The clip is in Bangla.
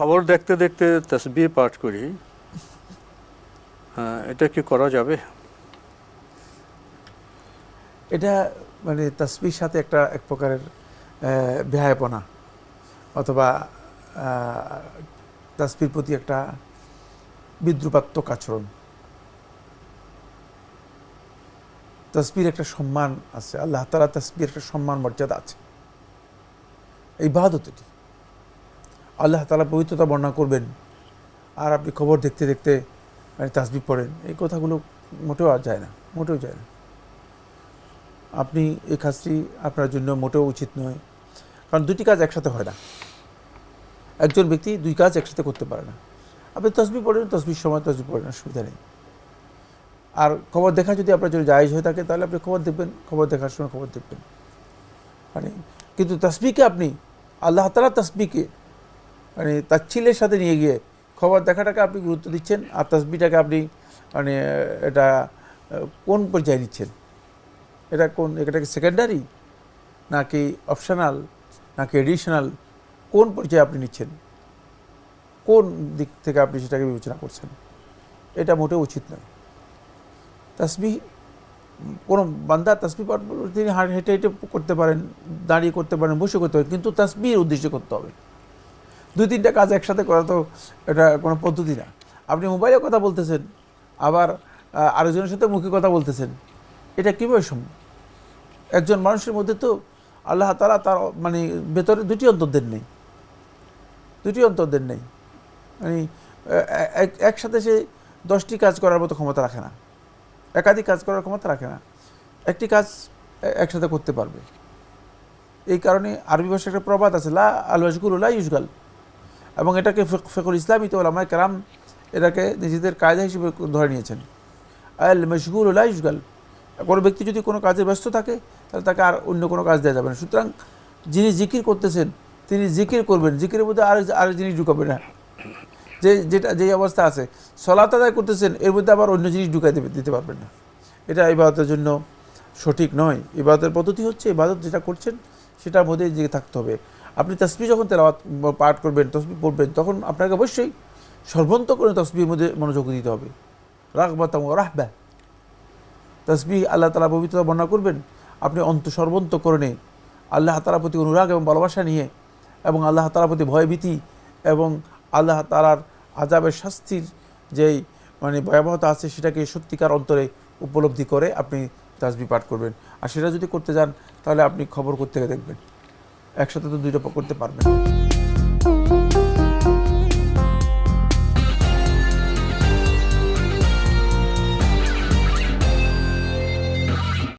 খবর দেখতে দেখতে তসবিহ পাঠ করি। আহ, এটা কি করা যাবে? এটা মানে তসবির সাথে একটা এক প্রকারের আহ, অথবা তসবির প্রতি একটা বিদ্রুপাত্মক আচরণ। তসবির একটা সম্মান আছে। আল্লাহ তালা তসবির একটা সম্মান মর্যাদা আছে। এই বাহাদতটি আল্লাহ তালা পবিত্রতা বর্ণনা করবেন। আর আপনি খবর দেখতে দেখতে মানে তাসবি পড়েন। এই কথাগুলো মোটেও আর যায় না, মোটেও যায় না। আপনি এই কাজটি আপনার জন্য মোটেও উচিত নয়। কারণ দুটি কাজ একসাথে হয় না। একজন ব্যক্তি দুই কাজ একসাথে করতে পারে না। আপনি তসবি পড়েন তসবির সময় তসবি পড়েন, অসুবিধা নেই। আর খবর দেখা যদি আপনার জন্য জায়েজ হয়ে থাকে, তাহলে আপনি খবর দেখবেন, খবর দেখার সময় খবর দেখবেন। মানে কিন্তু তসবিকে আপনি, আল্লাহ তালা তসবিকে মানে তাচ্ছিলের সাথে নিয়ে গিয়ে খবর দেখাটাকে আপনি গুরুত্ব দিচ্ছেন আর তসবিটাকে আপনি মানে এটা কোন পর্যায়ে নিচ্ছেন? এটা কোন, এটা কি সেকেন্ডারি নাকি অপশনাল নাকি এডিশনাল কোন পর্যায়ে আপনি নিচ্ছেন? কোন দিক থেকে আপনি সেটাকে বিবেচনা করছেন? এটা মোটেও উচিত নয়। তসবি কোনো বান্দা তসবি পাঠ তিনি হেঁটে হেঁটে করতে পারেন, দাঁড়িয়ে করতে পারেন, বসে করতে পারেন, কিন্তু তসবির উদ্দেশ্যে করতে হবে। দুই, তিনটা কাজ একসাথে করা তো এটা কোনো পদ্ধতি না। আপনি মোবাইলে কথা বলতেছেন, আবার আরেকজনের সাথে মুখে কথা বলতেছেন, এটা কীভাবে সম্ভব একজন মানুষের মধ্যে তো আল্লাহ তালা তার মানে ভেতরে দুটি অন্তর্দের নেই। দুটি অন্তর্দের নেই। মানে এক- একসাথে সে দশটি কাজ করার মতো ক্ষমতা রাখে না। একাধিক কাজ করার ক্ষমতা রাখে না। একটি কাজ একসাথে করতে পারবে। এই কারণে আরবি ভাষায় একটা প্রবাদ আছে, লা আল মশগুল লা ইউজগাল এবং এটাকে ফেক- ফেকুল ইসলামী তো ওলামায় কারাম এটাকে নিজেদের কায়দা হিসেবে ধরে নিয়েছেন। আল মশগুল লা ইউজগাল কোনো ব্যক্তি যদি কোনো কাজে ব্যস্ত থাকে, তাহলে তাকে আর অন্য কোনো কাজ দেওয়া যাবে না। সুতরাং যিনি জিকির করতেছেন, তিনি জিকির করবেন। জিকিরের মধ্যে আর আর জিনিস ঢুকাবে না। যে, যেটা যেই অবস্থা আছে, সলাত আদায় করতেছেন, এর মধ্যে আবার অন্য জিনিস ঢুকাই দেবে, দিতে পারবেন না। এটা ইবাদতের জন্য সঠিক নয়। ইবাদতের পদ্ধতি হচ্ছে, ইবাদত যেটা করছেন, সেটার মধ্যে জেগে থাকতে হবে। আপনি তসবি যখন তেলাওয়াত পাঠ করবেন তসবি পড়বেন, তখন আপনাকে অবশ্যই সর্বন্তকরণে তসবির মধ্যে মনোযোগ দিতে হবে। রাগবাতাম রাহবা। তসবি আল্লাহ তালা পবিত্রতা বর্ণনা করবেন। আপনি অন্ত সর্বন্তকরণে আল্লাহ তালার প্রতি অনুরাগ এবং ভালোবাসা নিয়ে এবং আল্লাহ তালার প্রতি ভয়ভীতি এবং আল্লাহ তালার আজাবের শাস্তির যেই মানে ভয়াবহতা আছে, সেটাকে সত্যিকার অন্তরে উপলব্ধি করে আপনি তাসবি পাঠ করবেন। আর সেটা যদি করতে যান, তাহলে আপনি খবর করতে দেখবেন? একসাথে তো দুইটা করতে পারবে না।